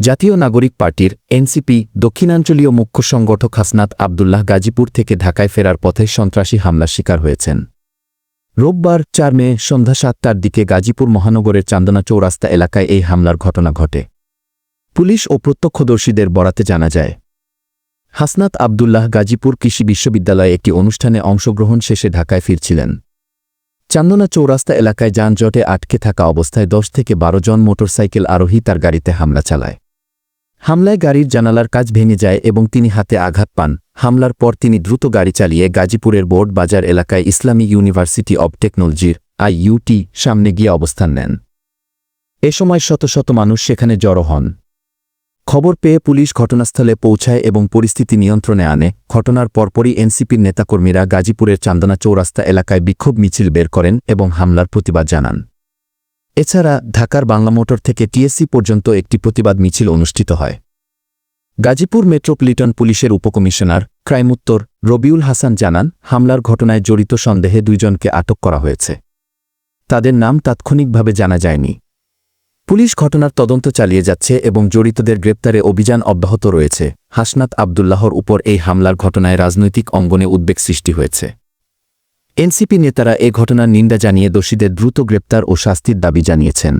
জাতীয় নাগরিক পার্টির এনসিপি দক্ষিণাঞ্চলীয় মুখ্য সংগঠক হাসনাত আবদুল্লাহ গাজীপুর থেকে ঢাকায় ফেরার পথে সন্ত্রাসী হামলার শিকার হয়েছেন। রোববার চার মে সন্ধ্যা সাতটার দিকে গাজীপুর মহানগরের চান্দনা চৌরাস্তা এলাকায় এই হামলার ঘটনা ঘটে। পুলিশ ও প্রত্যক্ষদর্শীদের বরাতে জানা যায়, হাসনাত আবদুল্লাহ গাজীপুর কৃষি বিশ্ববিদ্যালয়ে একটি অনুষ্ঠানে অংশগ্রহণ শেষে ঢাকায় ফিরছিলেন। চান্দনা চৌরাস্তা এলাকায় যানজটে আটকে থাকা অবস্থায় দশ থেকে বারো জন মোটরসাইকেল আরোহী তার গাড়িতে হামলা চালায়। হামলায় গাড়ির জানালার কাজ ভেঙে যায় এবং তিনি হাতে আঘাত পান। হামলার পর তিনি দ্রুত গাড়ি চালিয়ে গাজীপুরের বোর্ড বাজার এলাকায় ইসলামী ইউনিভার্সিটি অব টেকনোলজির আইইউটি সামনে গিয়ে অবস্থান নেন। এ সময় শত শত মানুষ সেখানে জড়ো হন। খবর পেয়ে পুলিশ ঘটনাস্থলে পৌঁছায় এবং পরিস্থিতি নিয়ন্ত্রণে আনে। ঘটনার পরপরই এনসিপির নেতাকর্মীরা গাজীপুরের চান্দনা চৌরাস্তা এলাকায় বিক্ষোভ মিছিল বের করেন এবং হামলার প্রতিবাদ জানান। এছাড়া ঢাকার বাংলা মোটর থেকে টিএসসি পর্যন্ত একটি প্রতিবাদ মিছিল অনুষ্ঠিত হয়। গাজীপুর মেট্রোপলিটন পুলিশের উপকমিশনার ক্রাইম উত্তর রবিউল হাসান জানান, হামলার ঘটনায় জড়িত সন্দেহে দুইজনকে আটক করা হয়েছে। তাদের নাম তাৎক্ষণিকভাবে জানা যায়নি। পুলিশ ঘটনার তদন্ত চালিয়ে যাচ্ছে এবং জড়িতদের গ্রেপ্তারে অভিযান অব্যাহত রয়েছে। হাসনাত আবদুল্লাহর উপর এই হামলার ঘটনায় রাজনৈতিক অঙ্গনে উদ্বেগ সৃষ্টি হয়েছে। এনসিপি নেতারা এ ঘটনার নিন্দা জানিয়ে দোষীদের দ্রুত গ্রেপ্তার ও শাস্তির দাবি জানিয়েছেন।